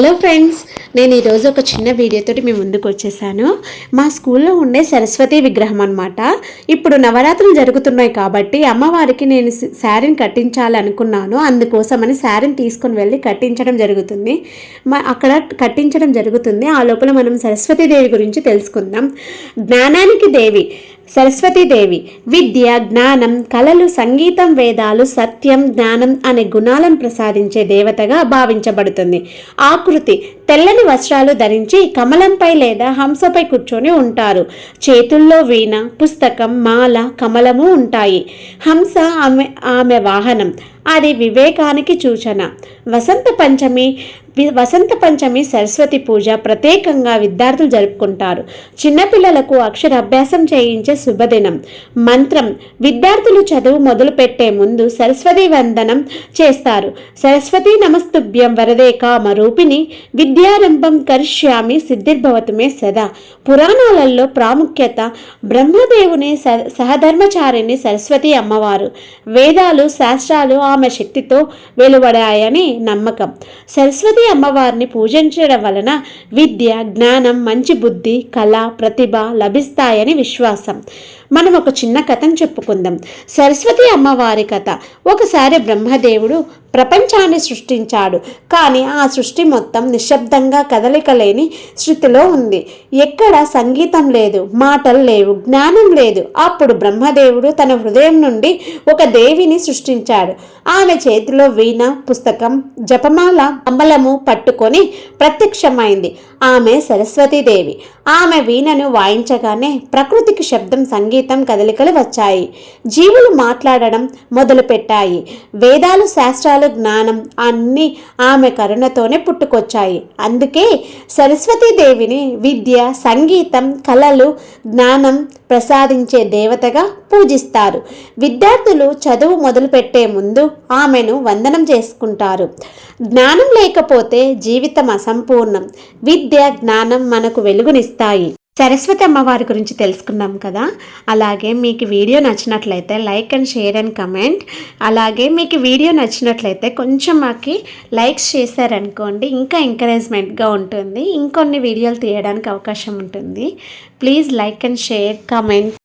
Hello friends నేను ఈరోజు ఒక చిన్న వీడియోతోటి మీ ముందుకు వచ్చేసాను. మా స్కూల్లో ఉండే సరస్వతి విగ్రహం అనమాట ఇప్పుడు నవరాత్రులు జరుగుతున్నాయి కాబట్టి అమ్మవారికి నేను శారీని కట్టించాలనుకున్నాను. అందుకోసమని శారీని తీసుకొని వెళ్ళి కట్టించడం జరుగుతుంది. మా అక్కడ కట్టించడం జరుగుతుంది. ఆ లోపల మనం సరస్వతీదేవి గురించి తెలుసుకుందాం. జ్ఞానానికి దేవి సరస్వతీదేవి విద్య జ్ఞానం కళలు సంగీతం వేదాలు సత్యం జ్ఞానం అనే గుణాలను ప్రసాదించే దేవతగా భావించబడుతుంది. ఆకృతి తెల్లని వస్త్రాలు ధరించి కమలంపై లేదా హంసపై కూర్చొని ఉంటారు. చేతుల్లో వీణ పుస్తకం మాల కమలము ఉంటాయి. హంస ఆమె ఆమె వాహనం అది వివేకానికి సూచన. వసంత పంచమి వసంత పంచమి సరస్వతి పూజ ప్రత్యేకంగా విద్యార్థులు జరుపుకుంటారు. చిన్నపిల్లలకు అక్షరాభ్యాసం చేయించే శుభదినం. మంత్రం విద్యార్థులు చదువు మొదలు పెట్టే ముందు సరస్వతి వందనం చేస్తారు. సరస్వతి నమస్తుభ్యం వరదే కామ రూపిణి విద్యారంభం కరిష్యామి సిద్ధిర్భవతమే సదా. పురాణాలలో ప్రాముఖ్యత బ్రహ్మదేవుని స- సహధర్మచారిణి సరస్వతి అమ్మవారు. వేదాలు శాస్త్రాలు ఆమె శక్తితో వెలువడాయని నమ్మకం. సరస్వతి అమ్మవారిని పూజించడం వలన విద్య జ్ఞానం మంచి బుద్ధి కళ ప్రతిభ లభిస్తాయని విశ్వాసం. మనం ఒక చిన్న కథను చెప్పుకుందాం. సరస్వతి అమ్మవారి కథ. ఒకసారి బ్రహ్మదేవుడు ప్రపంచాన్ని సృష్టించాడు. కానీ ఆ సృష్టి మొత్తం నిశ్శబ్దంగా కదలిక లేని స్థితిలో ఉంది. ఎక్కడ సంగీతం లేదు మాటలు లేవు జ్ఞానం లేదు అప్పుడు బ్రహ్మదేవుడు తన హృదయం నుండి ఒక దేవిని సృష్టించాడు. ఆమె చేతిలో వీణ పుస్తకం జపమాల అమలము పట్టుకొని ప్రత్యక్షమైంది. ఆమె సరస్వతీదేవి ఆమె వీణను వాయించగానే ప్రకృతికి శబ్దం సంగీతం కదలికలు వచ్చాయి. జీవులు మాట్లాడడం మొదలుపెట్టాయి. వేదాలు శాస్త్రాలు జ్ఞానం అన్నీ ఆమె కరుణతోనే పుట్టుకొచ్చాయి. అందుకే సరస్వతీదేవిని విద్య సంగీతం కళలు జ్ఞానం ప్రసాదించే దేవతగా పూజిస్తారు. విద్యార్థులు చదువు మొదలుపెట్టే ముందు ఆమెను వందనం చేసుకుంటారు. జ్ఞానం లేకపోతే జీవితం అసంపూర్ణం. విద్య జ్ఞానం మనకు వెలుగునిస్తాయి. సరస్వతి అమ్మవారి గురించి తెలుసుకున్నాం కదా. అలాగే మీకు వీడియో నచ్చినట్లయితే like and share and comment. అలాగే మీకు వీడియో నచ్చినట్లయితే కొంచెం మాకు లైక్స్ చేశారనుకోండి ఇంకా ఎంకరేజ్మెంట్గా ఉంటుంది. ఇంకొన్ని వీడియోలు తీయడానికి అవకాశం ఉంటుంది. Please like and share comment.